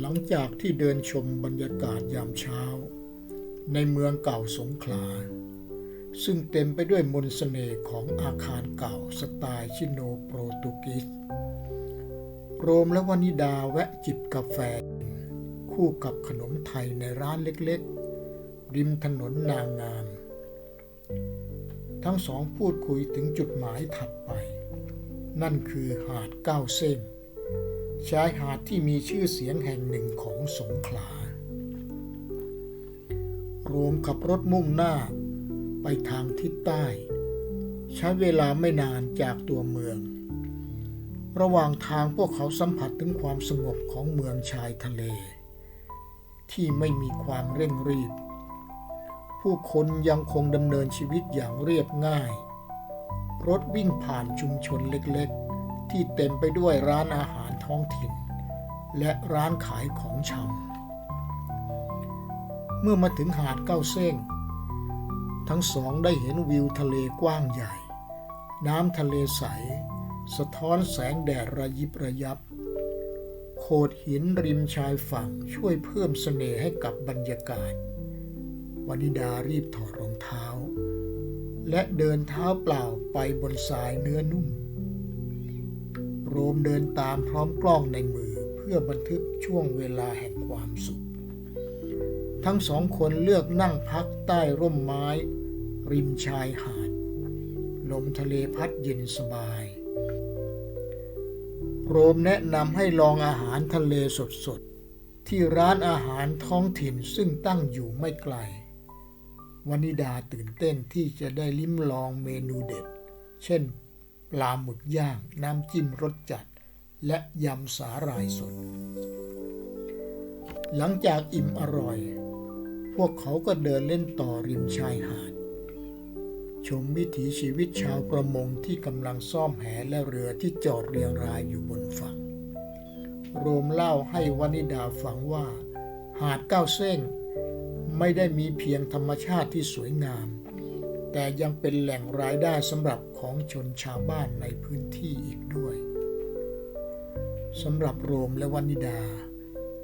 หลังจากที่เดินชมบรรยากาศยามเช้า ในเมืองเก่าสงขลา ซึ่งเต็มไปด้วยมนต์เสน่ห์ของอาคารเก่าสไตล์ชิโนโปรตุกีสโรมและวานิดาแวะจิบกาแฟ คู่กับขนมไทยในร้านเล็กๆ ริมถนนนางงาม ทั้งสองพูดคุยถึงจุดหมายถัดไป นั่นคือหาดเก้าเส้น ชายหาดที่มีชื่อเสียงแห่งหนึ่งของสงขลา รวมขับรถมุ่งหน้าไปทางทิศใต้ ใช้เวลาไม่นานจากตัวเมือง ระหว่างทางพวกเขาสัมผัสถึงความสงบของเมืองชายทะเล ที่ไม่มีความเร่งรีบ ผู้คนยังคงดำเนินชีวิตอย่างเรียบง่าย รถวิ่งผ่านชุมชนเล็กๆ ที่เต็มไปด้วยร้านอาหาร ท้องถิ่น และร้านขายของชำ เมื่อมาถึงหาดเก้าเส้ง ทั้งสองได้เห็นวิวทะเลกว้างใหญ่ น้ำทะเลใส สะท้อนแสงแดดระยิบระยับ โขดหินริมชายฝั่งช่วยเพิ่มเสน่ห์ให้กับบรรยากาศวนิดารีบถอดรองเท้า และเดินเท้าเปล่าไปบนทรายเนื้อนุ่ม รมเดินตามพร้อมกล้องในมือเพื่อบันทึกช่วงเวลาแห่งความสุข ทั้งสองคนเลือกนั่งพักใต้ร่มไม้ ริมชายหาด ลมทะเลพัดเย็นสบาย โรมแนะนำให้ลองอาหารทะเลสดๆ ที่ร้านอาหารท้องถิ่นซึ่งตั้งอยู่ไม่ไกลวนิดาตื่นเต้นที่จะได้ลิ้มลองเมนูเด็ด เช่น ปลาหมึกย่าง น้ำจิ้มรสจัด และยำสาหร่ายสด หลังจากอิ่มอร่อย พวกเขาก็เดินเล่นต่อริมชายหาด ชมวิถีชีวิตชาวประมงที่กำลังซ่อมแหและเรือที่จอดเรียงรายอยู่บนฝั่ง โรมเล่าให้วนิดาฟังว่า หาดเก้าเส้งไม่ได้มีเพียงธรรมชาติที่สวยงาม แต่ยังเป็นแหล่งรายได้สำหรับของชนชาวบ้านในพื้นที่อีกด้วยสำหรับโรมและวนิดา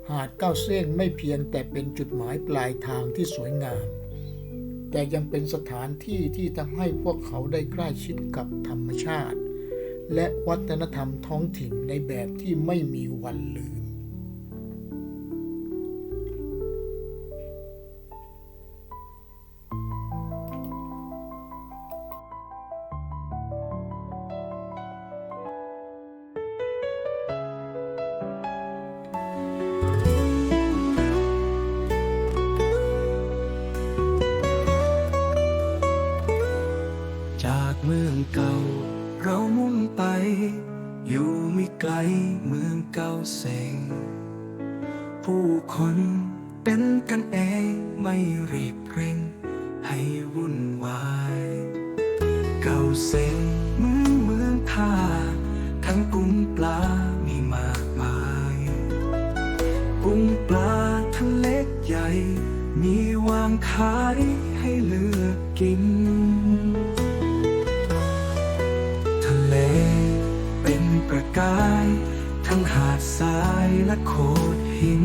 หาดเก้าเส้งไม่เพียงแต่เป็นจุดหมายปลายทางที่สวยงาม แต่ยังเป็นสถานที่ที่ทำให้พวกเขาได้ใกล้ชิดกับธรรมชาติ และวัฒนธรรมท้องถิ่นในแบบที่ไม่มีวันลืม จากเมืองเก่า เรามุ่งไป อยู่ไม่ไกลเมืองเก่าเสงผู้คนเป็นกันเองไม่รีบเร่ง ให้วุ่นวาย เก่าเสงเมืองเมืองท่า ทั้งกุ้งปลามีมากมาย กุ้งปลาทะเล็กใหญ่ มีวางขายให้เลือกกิน ทั้งหาดทรายและโขดหิน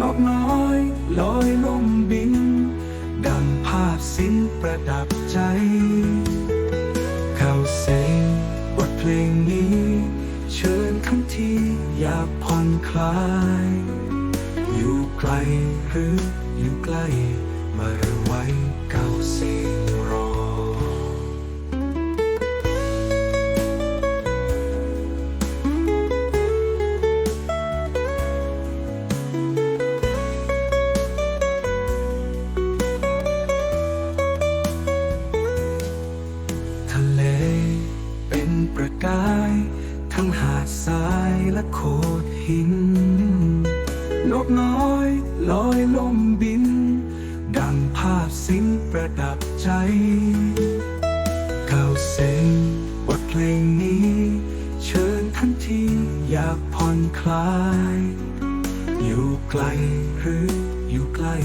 นกน้อยลอยลมบิน ดังภาพสิ้นประดับใจ เข้าเสียงบทเพลงนี้ เชิญคำที่อยากผ่อนคลาย อยู่ไกลหรืออยู่ใกล้มาไว้ หิน นกน้อยลอยลมบิน ดังภาพสิ้นประดับใจเข้าเส้นบทเพลงนี้ เชิญทันทีอยากผ่อนคลาย อยู่ไกลหรืออยู่ใกล้